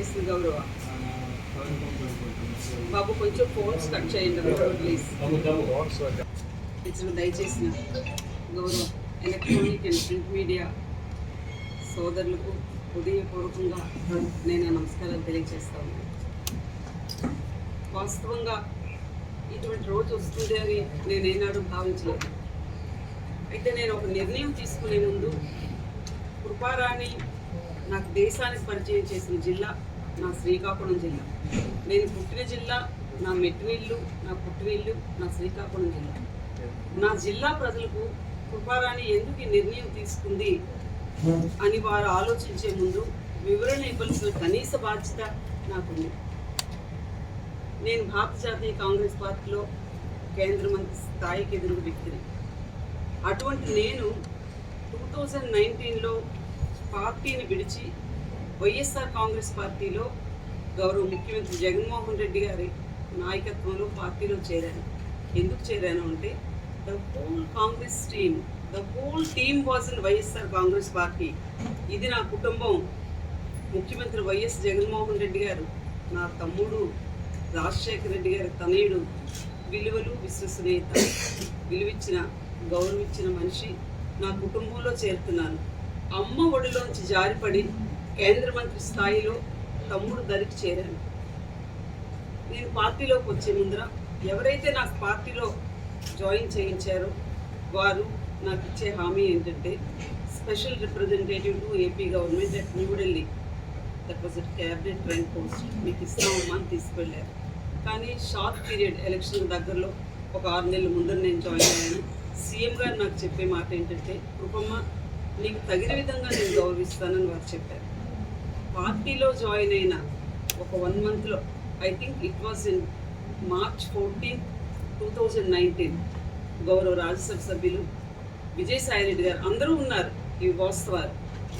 దయచేసి గౌరవ. బాబు కొంచెం ఫోన్స్ కట్ చేయండి ప్లీజ్ ఇచ్చిన దయచేసిన గౌరవ ఎలక్ట్రానిక్ అండ్ ప్రింట్ మీడియా సోదరులకు హృదయపూర్వకంగా నేను నమస్కారాలు తెలియజేస్తా ఉన్నాను వాస్తవంగా ఇటువంటి రోజు వస్తుంది అని నేను ఏనాడు భావించలేదు. అయితే నేను ఒక నిర్ణయం తీసుకునే ముందు కృపారాణి నాకు దేశానికి పరిచయం చేసిన జిల్లా నా శ్రీకాకుళం జిల్లా. నేను పుట్టిన జిల్లా నా మెట్టినిల్లు నా పుట్టినిల్లు నా శ్రీకాకుళం జిల్లా. నా జిల్లా ప్రజలకు కృపారాణి ఎందుకు ఈ నిర్ణయం తీసుకుంది అని వారు ఆలోచించే ముందు వివరణ ఇవ్వాల్సిన కనీస బాధ్యత నాకుంది. నేను భారత జాతీయ కాంగ్రెస్ పార్టీలో కేంద్ర మంత్రి స్థాయికి ఎదురు వ్యక్తిని. అటువంటి నేను టూ థౌజండ్ నైన్టీన్లో పార్టీని విడిచి వైఎస్ఆర్ కాంగ్రెస్ పార్టీలో గౌరవ ముఖ్యమంత్రి జగన్మోహన్ రెడ్డి గారి నాయకత్వంలో పార్టీలో చేరాను. ఎందుకు చేరాను అంటే the whole Congress team the whole team was in YSR Congress party. ఇది నా కుటుంబం. ముఖ్యమంత్రి వైఎస్ జగన్మోహన్ రెడ్డి గారు నా తమ్ముడు రాజశేఖర రెడ్డి గారి తనయుడు విలువలు విశ్వసనీయత విలువిచ్చిన గౌరవించిన మనిషి నా కుటుంబంలో చేరుతున్నాను. అమ్మ ఒడిలోంచి జారిపడి కేంద్ర మంత్రి స్థాయిలో తమ్ముడు దరికి చేరాను. నేను పార్టీలోకి వచ్చే ముందర ఎవరైతే నాకు పార్టీలో జాయిన్ చేయించారో వారు నాకు ఇచ్చే హామీ ఏంటంటే special representative to AP government at New Delhi that was it cabinet rank post మీకు ఇస్తామమ్మా అని తీసుకెళ్ళారు. కానీ షార్ట్ పీరియడ్ ఎలక్షన్ దగ్గరలో ఒక ఆరు నెలల ముందర నేను జాయిన్ అయ్యాను. సీఎం గారు నాకు చెప్పే మాట ఏంటంటే కృపమ్మ నీకు తగిన విధంగా నేను గౌరవిస్తానని వారు చెప్పారు. పార్టీలో జాయిన్ అయిన ఒక వన్ మంత్లో I think it was in March fourteen two thousand nineteen గౌరవ రాజ్యసభ సభ్యులు విజయసాయి రెడ్డి గారు అందరూ ఉన్నారు ఈ వాస్తవాలు.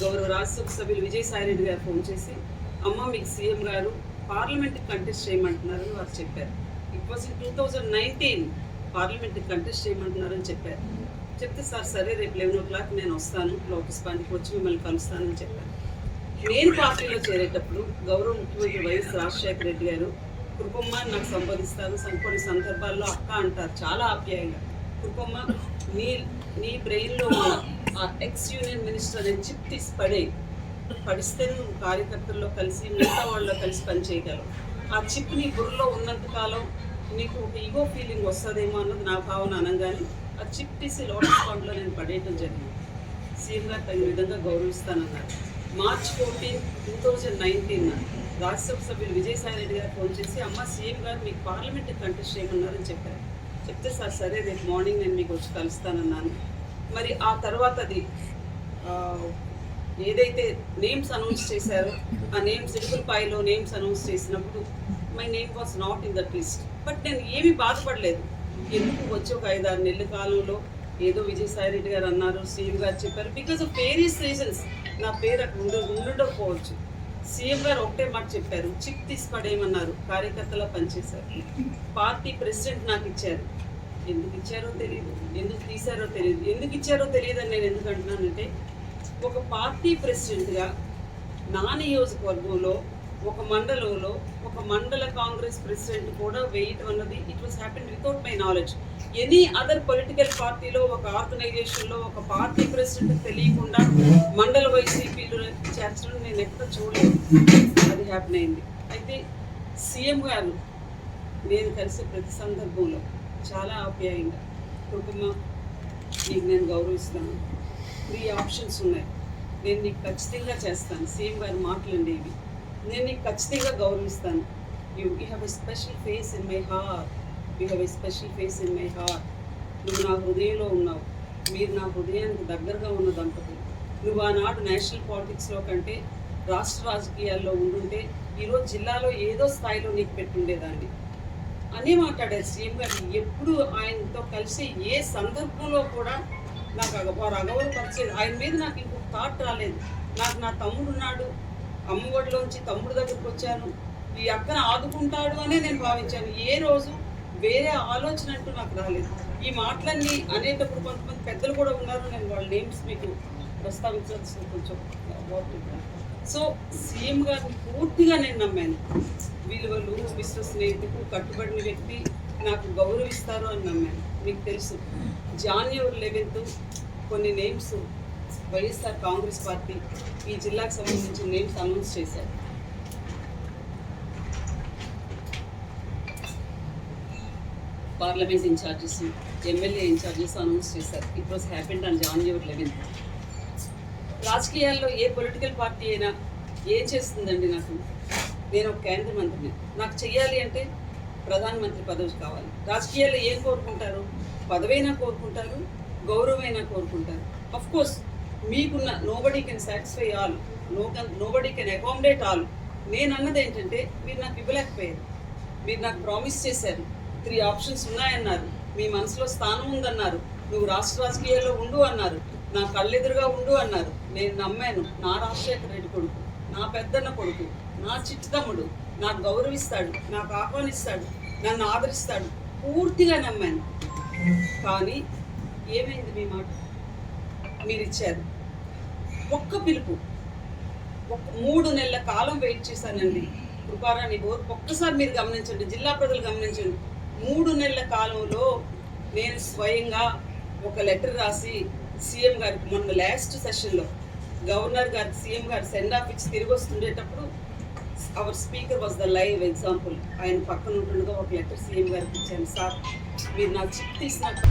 గౌరవ రాజ్యసభ సభ్యులు విజయసాయి రెడ్డి గారు ఫోన్ చేసి అమ్మ మీకు సీఎం గారు పార్లమెంట్కి కంటెస్ట్ చేయమంటున్నారని వారు చెప్పారు. It was in two thousand nineteen పార్లమెంట్కి కంటెస్ట్ చేయమంటున్నారని చెప్పారు. చెప్తే సార్ సరే రేపు లెవెన్ ఓ క్లాక్ నేను వస్తాను లోకస్ పార్టీకి వచ్చి మిమ్మల్ని కలుస్తానని చెప్పారు. నేను పార్టీలో చేరేటప్పుడు గౌరవ ముఖ్యమంత్రి వైఎస్ రాజశేఖర రెడ్డి గారు కృపమ్మ నాకు సంబోధిస్తారు కొన్ని సందర్భాల్లో అక్క అంటారు చాలా ఆప్యాయంగా. కృపమ్మ నీ నీ బ్రెయిన్లో ఉన్న ఆ ఎక్స్ యూనియన్ మినిస్టర్ అనే చిప్ తీసి పడే పడిస్తే నువ్వు కార్యకర్తల్లో కలిసి మిగతా వాళ్ళలో కలిసి పనిచేయగలవు ఆ చిప్ నీ బుర్రలో ఉన్నంత కాలం నీకు ఒక ఈగో ఫీలింగ్ వస్తుందేమో అన్నది నా భావన అనగానే ఆ చిప్ తీసి లోటస్ పాండ్లో నేను పడేయటం జరిగింది. సీఎం గారు తగిన విధంగా గౌరవిస్తానన్నారు. March fourteen two thousand nineteen Rajya Sabha సభ్యులు విజయసాయిరెడ్డి గారు ఫోన్ చేసి అమ్మ సీఎం గారు మీకు పార్లమెంట్ కంటెస్ట్ చేయమన్నారని చెప్పారు. చెప్తే సార్ సరే రేపు మార్నింగ్ నేను మీకు వచ్చి కలుస్తానన్నాను. మరి ఆ తర్వాత అది ఏదైతే నేమ్స్ అనౌన్స్ చేశారో ఆ నేమ్స్ ఇడుపులపాయలో నేమ్స్ అనౌన్స్ చేసినప్పుడు my name was not in that list. But నేను ఏమీ బాధపడలేదు. ఎందుకు వచ్చి ఒక ఐదారు నెలల కాలంలో ఏదో విజయసాయి రెడ్డి గారు అన్నారు సీఎం గారు చెప్పారు. బికాస్ ఆఫ్ వేరియస్ రీజన్స్ నా పేరు అక్కడ ఉండ ఉండకపోవచ్చు. సీఎం గారు ఒకటే మాట చెప్పారు చిక్ తీసి పడేయమన్నారు కార్యకర్తలా పనిచేశారు. పార్టీ ప్రెసిడెంట్ నాకు ఇచ్చారు. ఎందుకు ఇచ్చారో తెలియదు ఎందుకు తీశారో తెలియదు ఎందుకు ఇచ్చారో తెలియదు అని నేను ఎందుకు అంటున్నానంటే ఒక పార్టీ ప్రెసిడెంట్గా నా నియోజకవర్గంలో ఒక మండలంలో ఒక మండల కాంగ్రెస్ ప్రెసిడెంట్ కూడా వేయటం అన్నది. It was happen without my knowledge any other political పార్టీలో ఒక ఆర్గనైజేషన్లో ఒక పార్టీ ప్రెసిడెంట్ తెలియకుండా మండల వైసీపీలు చేర్చడం నేను ఎక్కడ చూడలేదు. అది హ్యాపెన్ అయింది. అయితే సీఎం గారు నేను కలిసే ప్రతి సందర్భంలో చాలా ఆప్యాయంగా కుటుంబం నీకు నేను గౌరవిస్తాను త్రీ ఆప్షన్స్ ఉన్నాయి. నేను నీకు ఖచ్చితంగా చేస్తాను. సీఎం గారు మాట్లాడేవి ఇవి. నేను నీకు ఖచ్చితంగా గౌరవిస్తాను. You you have a special face in my heart you have a special face in my heart నువ్వు నా హృదయంలో ఉన్నావు. మీరు నా హృదయానికి దగ్గరగా ఉన్న దంపతులు. నువ్వు ఆనాడు నేషనల్ పాలిటిక్స్లో కంటే రాష్ట్ర రాజకీయాల్లో ఉండుంటే ఈరోజు జిల్లాలో ఏదో స్థాయిలో నీకు పెట్టుండేదాన్ని. అనే మాట్లాడారు సీఎం గారు. ఎప్పుడు ఆయనతో కలిసి ఏ సందర్భంలో కూడా నాకు వారు అగౌరవపరిచేది ఆయన మీద నాకు ఇంకొక థాట్ రాలేదు. నాకు నా తమ్ముడు ఉన్నాడు. అమ్మఒడిలోంచి తమ్ముడు దగ్గరికి వచ్చాను. ఈ అక్కను ఆదుకుంటాడు అనే నేను భావించాను. ఏ రోజు వేరే ఆలోచన అంటూ నాకు రాలేదు. ఈ మాటలన్నీ అనేటప్పుడు కొంతమంది పెద్దలు కూడా ఉన్నారు. నేను వాళ్ళ నేమ్స్ మీకు ప్రస్తావించాల్సిన కొంచెం సో సీఎం గారిని పూర్తిగా నేను నమ్మాను. విలువలు విశ్వసనీయతకు కట్టుబడిన వ్యక్తి నాకు గౌరవిస్తారు అని నమ్మాను. మీకు తెలుసు జాన్యువరి లెవెన్త్ కొన్ని నేమ్స్ వైఎస్ఆర్ కాంగ్రెస్ పార్టీ ఈ జిల్లాకు సంబంధించిన నేమ్స్ అనౌన్స్ చేశారు. Parliament incharges MLA incharges announce చేశారు. It was happened on January eleventh రాజకీయాల్లో ఏ పొలిటికల్ పార్టీ అయినా ఏం చేస్తుందండి నాకు? నేను ఒక కేంద్ర మంత్రిని. నాకు చెయ్యాలి అంటే ప్రధానమంత్రి పదవి కావాలి. రాజకీయాల్లో ఏం కోరుకుంటారు? పదవైనా కోరుకుంటారు గౌరవమైనా కోరుకుంటారు. అఫ్ కోర్స్ మీకున్న nobody can satisfy all no nobody can accommodate all నేను అన్నది ఏంటంటే మీరు నాకు ఇవ్వలేకపోయారు. మీరు నాకు ప్రామిస్ చేశారు. త్రీ ఆప్షన్స్ ఉన్నాయన్నారు. మీ మనసులో స్థానం ఉందన్నారు. నువ్వు రాష్ట్ర రాజకీయాల్లో ఉండు అన్నారు. నా కళ్ళెదురుగా ఉండు అన్నారు. నేను నమ్మాను. నా రాజశేఖర రెడ్డి కొడుకు నా పెద్దన్న కొడుకు నా చిట్టుతమ్ముడు నాకు గౌరవిస్తాడు నాకు ఆహ్వానిస్తాడు నన్ను ఆదరిస్తాడు. పూర్తిగా నమ్మాను. కానీ ఏమైంది మీ మాట? మీరు ఇచ్చారు ఒక్క పిలుపు ఒక మూడు నెలల కాలం వెయిట్ చేశానండి. కృపారాణి బోర్ ఒక్కసారి మీరు గమనించండి జిల్లా ప్రజలు గమనించండి. మూడు నెలల కాలంలో నేను స్వయంగా ఒక లెటర్ రాసి సీఎం గారికి మొన్న లాస్ట్ సెషన్లో గవర్నర్ గారు సీఎం గారు సెండ్ ఆఫ్ ఇచ్చి తిరిగి వస్తుండేటప్పుడు our speaker was the live example. ఆయన పక్కన ఉంటుండగా ఒక లెటర్ సీఎం గారికి ఇచ్చాను. సార్ మీరు నాకు చిప్ తీసినట్టు